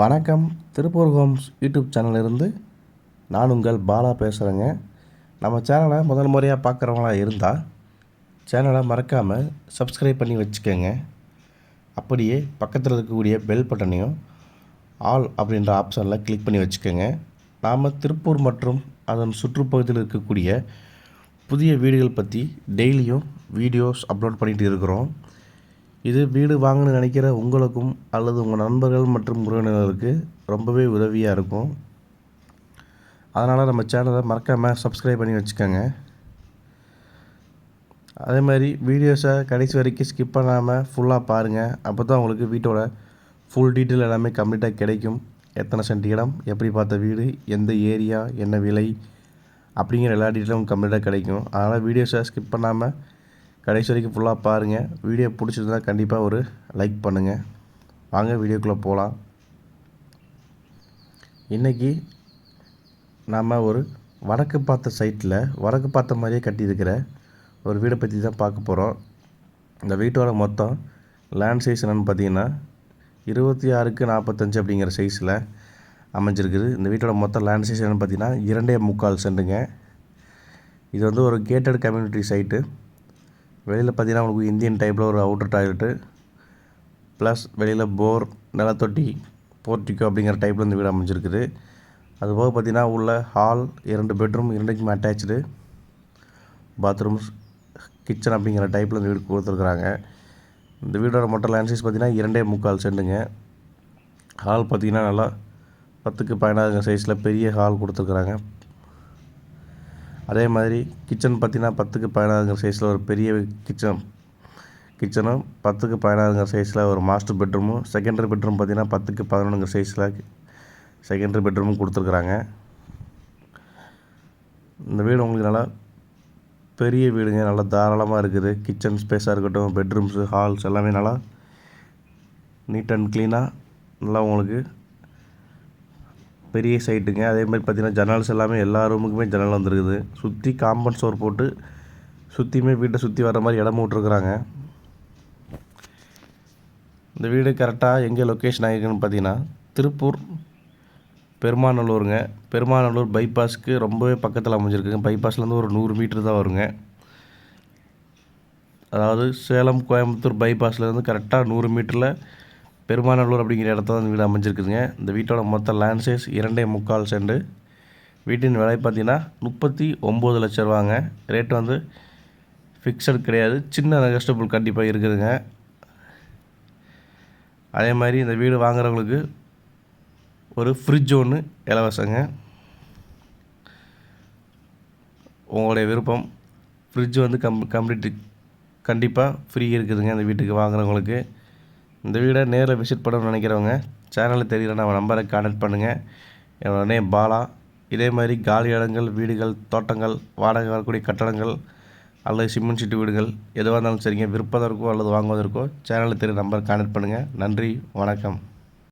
வணக்கம். Tiruppur Holmes YouTube சேனலிருந்து நான் உங்கள் பாலா பேசுகிறேங்க நம்ம சேனலை முதல் முறையாக பார்க்குறவங்களா இருந்தால் சேனலை மறக்காமல் சப்ஸ்கிரைப் பண்ணி வச்சுக்கோங்க. அப்படியே பக்கத்தில் இருக்கக்கூடிய பெல் பட்டனையும் ஆல் அப்படின்ற ஆப்ஷனில் கிளிக் பண்ணி வச்சுக்கோங்க. நாம் திருப்பூர் மற்றும் அதன் சுற்றுப்பகுதியில் இருக்கக்கூடிய புதிய வீடுகள் பற்றி டெய்லியும் வீடியோஸ் அப்லோட் பண்ணிகிட்டு இருக்கிறோம். இது வீடு வாங்கணும்னு நினைக்கிற உங்களுக்கும் அல்லது உங்கள் நண்பர்கள் மற்றும் உறவினர்களுக்கு ரொம்பவே உதவியாக இருக்கும். அதனால் நம்ம சேனலை மறக்காமல் சப்ஸ்கிரைப் பண்ணி வச்சுக்கோங்க. அதே மாதிரி வீடியோஸை கடைசி வரைக்கும் ஸ்கிப் பண்ணாமல் ஃபுல்லாக பாருங்கள் அப்போ தான் உங்களுக்கு வீட்டோட ஃபுல் டீட்டெயில் எல்லாமே கம்ப்ளீட்டாக கிடைக்கும். எத்தனை சென்ட் இடம் எப்படி பார்த்த வீடு எந்த ஏரியா என்ன விலை அப்படிங்கிற எல்லா டீட்டெயிலும் கம்ப்ளீட்டாக கிடைக்கும். அதனால் வீடியோஸை ஸ்கிப் பண்ணாமல் கடைசி வரைக்கும் ஃபுல்லாக பாருங்கள் வீடியோ பிடிச்சிருந்தா கண்டிப்பாக ஒரு லைக் பண்ணுங்கள் வாங்க வீடியோக்குள்ளே போகலாம் இன்றைக்கி நாம் ஒரு வடக்கு பார்த்த சைட்டில் வடக்கு பார்த்த மாதிரியே கட்டியிருக்கிற ஒரு வீடை பற்றி தான் பார்க்க போகிறோம் இந்த வீட்டோட மொத்தம் லேண்ட் சைஸ் என்னென்னு பார்த்தீங்கன்னா இருபத்தி ஆறுக்கு நாற்பத்தஞ்சு அப்படிங்கிற சைஸில் அமைஞ்சிருக்குது. இந்த வீட்டோட மொத்தம் லேண்ட் சைஸ் என்னென்னு பார்த்தீங்கன்னா இரண்டே முக்கால் சென்டுங்க. இது வந்து ஒரு கேட்டட் கம்யூனிட்டி சைட்டு வெளியில் பார்த்தீங்கன்னா உங்களுக்கு இந்தியன் டைப்பில் ஒரு அவுட்டர் டாய்லெட்டு ப்ளஸ் வெளியில் போர் நிலத்தொட்டி போர்ட்டிக்கோ அப்படிங்கிற டைப்பில் இந்த வீடு அமைஞ்சிருக்குது. அதுபோக பார்த்தீங்கன்னா உள்ள ஹால் இரண்டு பெட்ரூம் இரண்டுக்குமே அட்டாச்சு பாத்ரூம்ஸ் கிச்சன் அப்படிங்கிற டைப்பில் இந்த வீடு கொடுத்துருக்குறாங்க. இந்த வீடோட மொட்டை லேண்ட் சைஸ் பார்த்தீங்கன்னா இரண்டே முக்கால் சென்டுங்க ஹால் பார்த்திங்கன்னா நல்லா பத்துக்கு பதினாறு சைஸில் பெரிய ஹால் கொடுத்துருக்குறாங்க. அதே மாதிரி கிச்சன் பார்த்தீங்கன்னா பத்துக்கு பதினாறுங்கிற சைஸில் ஒரு பெரிய கிச்சன். கிச்சனும் பத்துக்கு பதினாறுங்கிற சைஸில் ஒரு மாஸ்டர் பெட்ரூமும் செகண்டரி பெட்ரூம் பார்த்தீங்கன்னா பத்துக்கு பதினொன்றுங்கிற சைஸில் செகண்டரி பெட்ரூமும் கொடுத்துருக்குறாங்க. இந்த வீடு உங்களுக்கு நல்லா பெரிய வீடுங்க. நல்லா தாராளமாக இருக்குது. கிச்சன் ஸ்பேஸாக இருக்கட்டும் பெட்ரூம்ஸு ஹால்ஸ் எல்லாமே நல்லா நீட் அண்ட் க்ளீனாக நல்லா உங்களுக்கு பெரிய சைட்டுங்க அதே மாதிரி பார்த்திங்கன்னா ஜன்னல்ஸ் எல்லாமே எல்லா ரூமுக்குமே ஜன்னல் வந்துருக்குது. சுற்றி காம்பவுண்ட் சோர் போட்டு சுற்றியுமே வீட்டை சுற்றி வர மாதிரி இடம் விட்ருக்குறாங்க இந்த வீடு கரெக்டாக எங்கே லொக்கேஷன் ஆகிருக்குன்னு பார்த்தீங்கன்னா திருப்பூர் பெருமாநல்லூருங்க. பெருமாநல்லூர் பைபாஸ்க்கு ரொம்பவே பக்கத்தில் அமைஞ்சிருக்குங்க. பைபாஸ்லேருந்து ஒரு நூறு மீட்ரு தான் வருங்க. அதாவது சேலம் கோயம்புத்தூர் பைபாஸ்லேருந்து கரெக்டாக நூறு மீட்டரில் பெருமாநல்லூர் அப்படிங்கிற இடத்துல இந்த வீடு அமைஞ்சிருக்குதுங்க. இந்த வீட்டோட மொத்த லேண்ட் சைஸ் இரண்டே முக்கால் செண்டு வீட்டின் விலை பார்த்தீங்கன்னா முப்பத்தி ஒம்பது லட்ச ரூபாங்க. ரேட் வந்து ஃபிக்ஸட் கிடையாது. சின்ன நெகஸ்டபுள் கண்டிப்பாக இருக்குதுங்க. அதே மாதிரி இந்த வீடு வாங்குறவங்களுக்கு ஒரு ஃப்ரிட்ஜ் ஒன்று இலவசங்க. உங்களுடைய விருப்பம். ஃப்ரிட்ஜ் வந்து கம் கம்ப்ளீட் கண்டிப்பாக ஃப்ரீ இருக்குதுங்க இந்த வீட்டுக்கு வாங்குறவங்களுக்கு. இந்த வீடை நேரில் விசிட் பண்ணணும்னு நினைக்கிறவங்க சேனலில் தெரிகிற நம்ம நம்பரை கான்டாக்ட் பண்ணுங்கள் என்னோட நேம் பாலா. இதே மாதிரி காலி இடங்கள் வீடுகள் தோட்டங்கள் வாடகை வரக்கூடிய கட்டடங்கள் அல்லது சிமெண்ட் சீட்டு வீடுகள் எதுவாக இருந்தாலும் சரிங்க விற்பதற்கோ அல்லது வாங்குவதற்கோ சேனலில் தெரிய நம்பரை கான்டாக்ட் பண்ணுங்கள் நன்றி வணக்கம்.